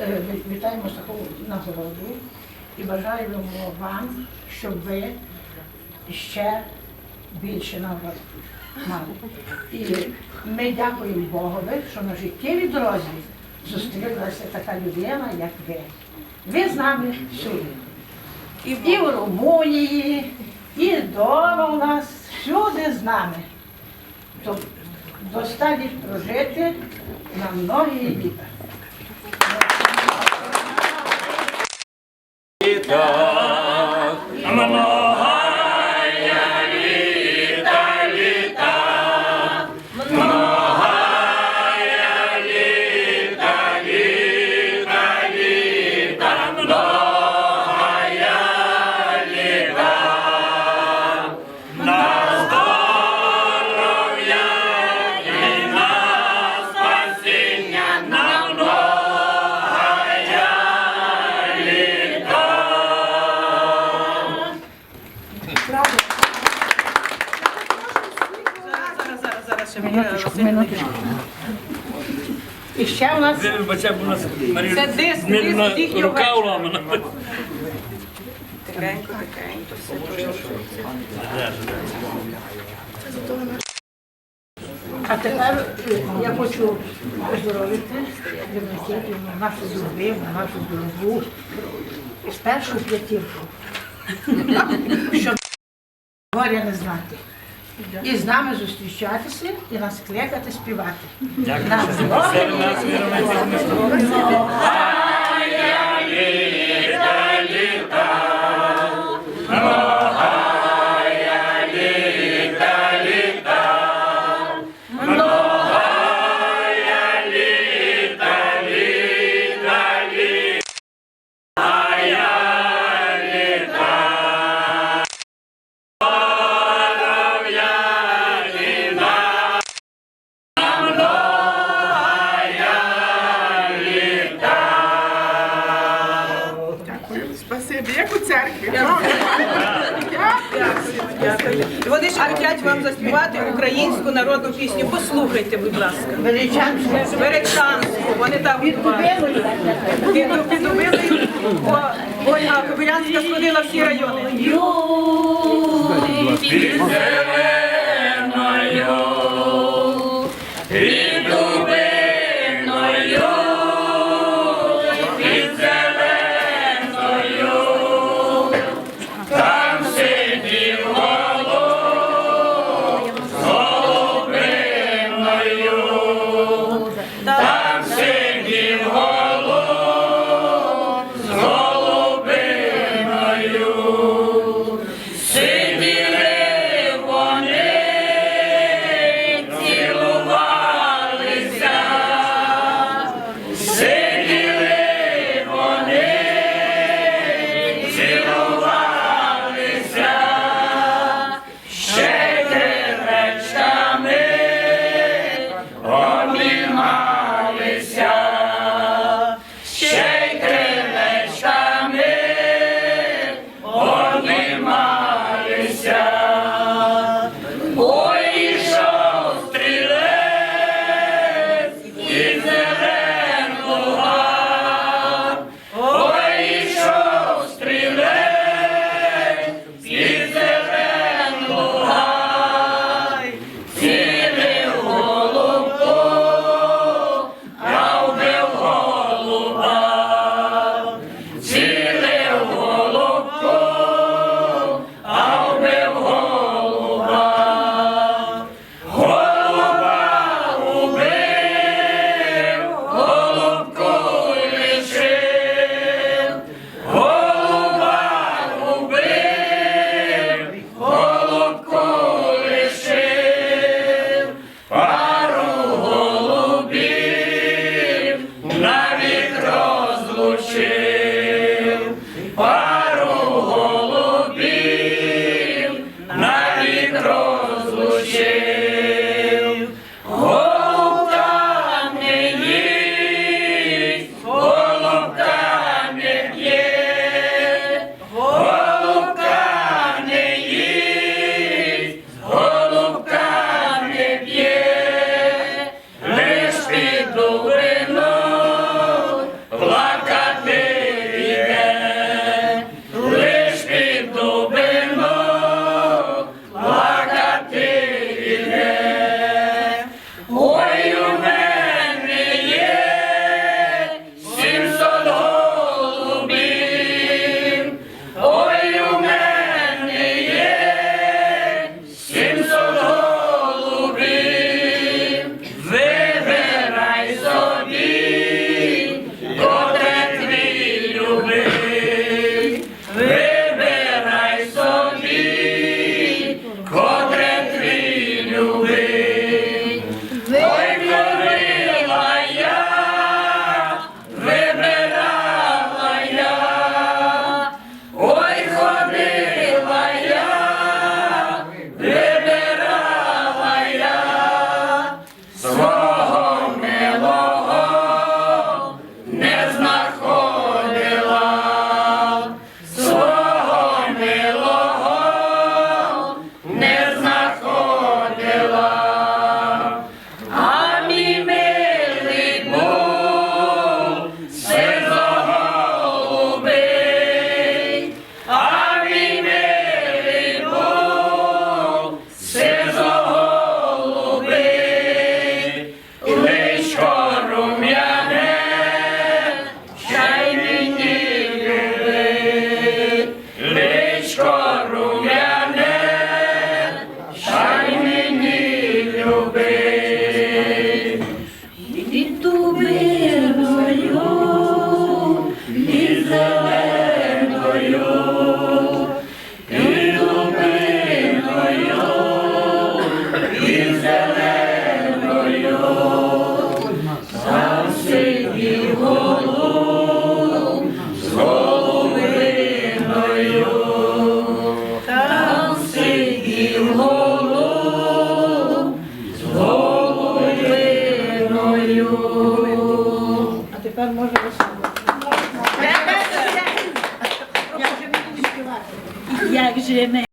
Е, ві- Вітаємо з такого нагороду і бажаємо вам, щоб ви ще більше нагород мали. І ми дякуємо Богові, що на життєвій дорозі зустрілася така людина, як ви. Ви з нами всюди. І в Румунії, і вдома у нас, всюди з нами. Достатньо прожити на многі літа. І ще у нас Вибачте, бо у нас Марія Це диск, Дмитрівна диск їхнього рука вечора. уламана. Тихенько, тихенько, все дуже. А тепер е, я хочу поздоровити Дементів, нашу любиму, нашу дорогу, з першу п'ятірку, щоб горя не знати. І з нами зустрічатися, і нас кликати, співати. Нам Спасибі, як у церкві. Дякую. Вони ще хочуть вам заспівати українську народну пісню. Послухайте, будь ласка. Беречанську. Беречанську. вони там готували. Під під Дубиною, Ольга Кобилянська сходила всі райони. I'm. you